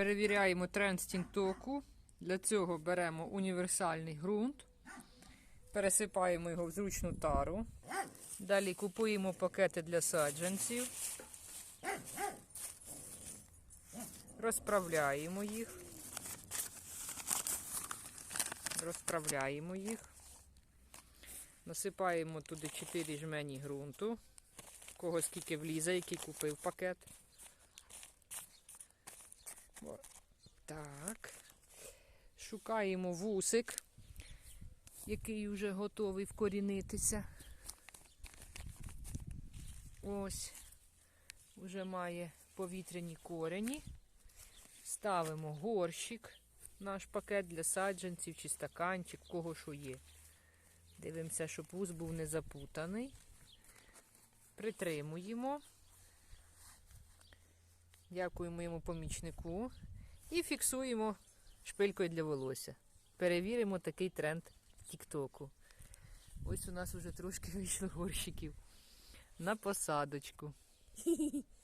Перевіряємо тренд стінтоку. Для цього беремо універсальний ґрунт, пересипаємо його в зручну тару. Далі купуємо пакети для саджанців. Розправляємо їх. Розправляємо їх. Насипаємо туди 4 жмені ґрунту. Кого скільки влізе, який купив пакет. Так. Шукаємо вусик, який вже готовий вкорінитися. Ось, вже має повітряні корені. Ставимо горщик, наш пакет для саджанців чи стаканчик, кого що є. Дивимося, щоб вуз був не запутаний. Притримуємо. Дякуємо моєму помічнику. І фіксуємо шпилькою для волосся. Перевіримо такий тренд Тіктоку. Ось у нас вже трошки вийшло горщиків на посадочку.